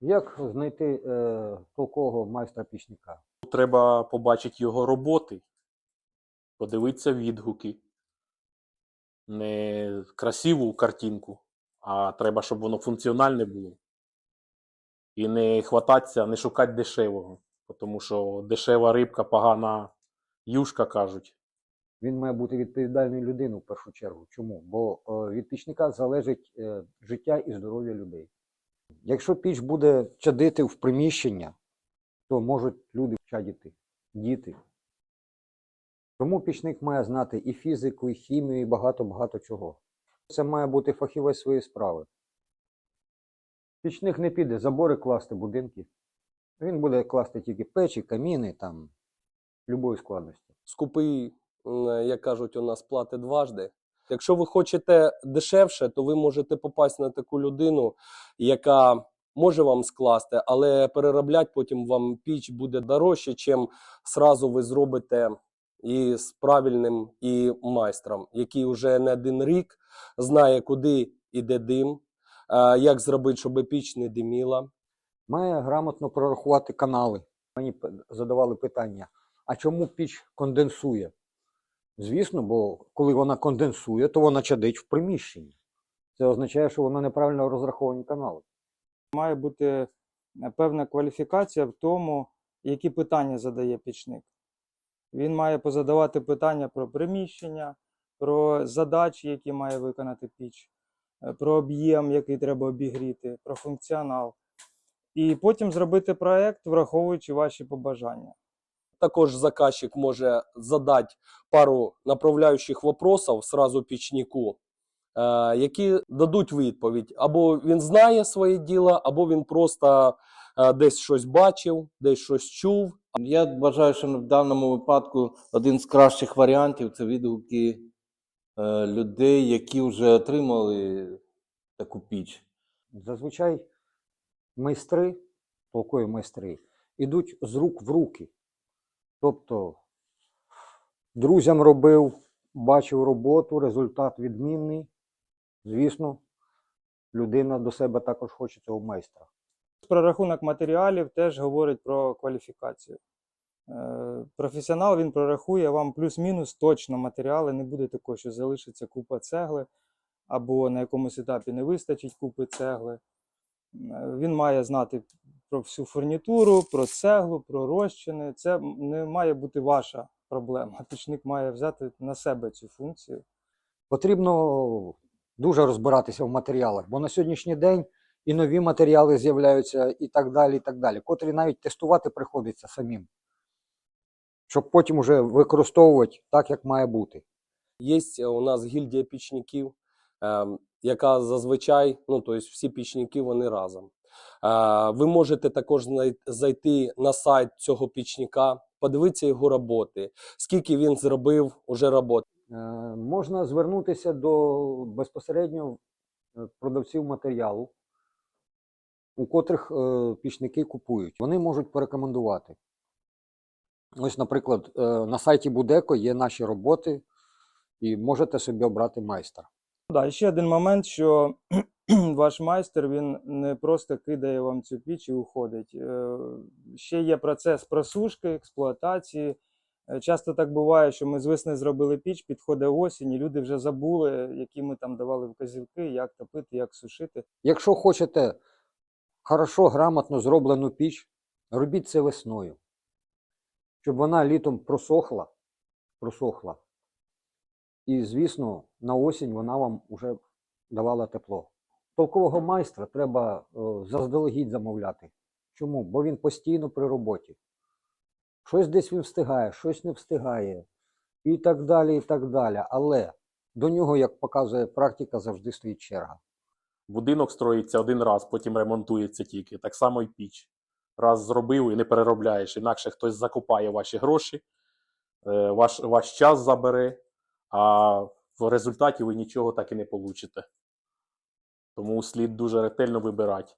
Як знайти е, толкового майстра пічника? Треба побачити його роботи, подивитися відгуки. Не красиву картинку, а треба, щоб воно функціональне було. І не хвататися, не шукати дешевого. Тому що дешева рибка, погана юшка кажуть. Він має бути відповідальною людиною в першу чергу. Чому? Бо е, від пічника залежить е, життя і здоров'я людей. Якщо піч буде чадити в приміщення, то можуть люди чадити, діти. Тому пічник має знати і фізику, і хімію, і багато-багато чого. Це має бути фахівець своєї справи. Пічник не піде забори класти будинки. Він буде класти тільки печі, каміни, там, любої складності. скупий, як кажуть, у нас платить дважди. Якщо ви хочете дешевше, то ви можете попасти на таку людину, яка може вам скласти, але переробляти потім вам піч буде дорожче, чим сразу ви зробите і з правильним і майстром, який вже не один рік знає, куди йде дим, як зробити, щоб піч не диміла. має грамотно прорахувати канали. Мені задавали питання: а чому піч конденсує? Звісно, бо коли вона конденсує, то вона чадить в приміщенні. Це означає, що вона неправильно розраховані канали. Має бути е, певна кваліфікація в тому, які питання задає пічник. Він має позадавати питання про приміщення, про задачі, які має виконати піч, е, про об'єм, який треба обігріти, про функціонал. І потім зробити проект, враховуючи ваші побажання. Також заказчик може задати пару направляючих вопросов сразу пічнику, е, які дадуть відповідь. Або він знає своє діло, або він просто е, десь щось бачив, десь щось чув. Я вважаю, що в даному випадку один з кращих варіантів це відгуки е, людей, які вже отримали таку піч. Зазвичай майстри, толкові майстри, ідуть з рук в руки. Тобто друзям робив, бачив роботу, результат відмінний. Звісно, людина до себе також хоче цього майстра. Прорахунок матеріалів теж говорить про кваліфікацію. Е, Професіонал він прорахує вам плюс-мінус точно матеріали. Не буде такого, що залишиться купа цегли, або на якомусь етапі не вистачить купи цегли. Е, Він має знати про всю фурнітуру, про цеглу, про розчини. Це не має бути ваша проблема. Пічник має взяти на себе цю функцію. Потрібно дуже розбиратися в матеріалах, бо на сьогоднішній день і нові матеріали з'являються, і так далі, і так далі, котрі навіть тестувати приходиться самим, щоб потім уже використовувати так, як має бути. Є у нас гільдія пічників, е, яка зазвичай, ну тобто всі пічники вони разом. Е, ви можете також зайти на сайт цього пічника, подивитися його роботи, скільки він зробив уже роботи. Е, Можна звернутися до безпосередньо е, продавців матеріалу, у котрих пічники купують. Вони можуть порекомендувати. Ось, наприклад, на сайті Будеко є наші роботи, і можете собі обрати майстра. Да, ще один момент, що ваш майстер він не просто кидає вам цю піч і уходить. Е, Ще є процес просушки, експлуатації. Е, Часто так буває, що ми з весни зробили піч, підходить осінь, і люди вже забули, які ми там давали вказівки, як топити, як сушити. Якщо хочете хорошо, грамотно зроблену піч, робіть це весною, щоб вона літом просохла, просохла. І, звісно, на осінь вона вам вже давала тепло. Толкового майстра треба е, заздалегідь замовляти. Чому? Бо він постійно при роботі. Щось десь він встигає, щось не встигає, і так далі, і так далі. Але до нього, як показує практика, завжди стоїть черга. Будинок строїться один раз, потім ремонтується тільки. Так само і піч. Раз зробив і не переробляєш. Інакше хтось закопає ваші гроші, е, ваш, ваш час забере, а в результаті ви нічого так і не получите. Тому слід дуже ретельно вибирати.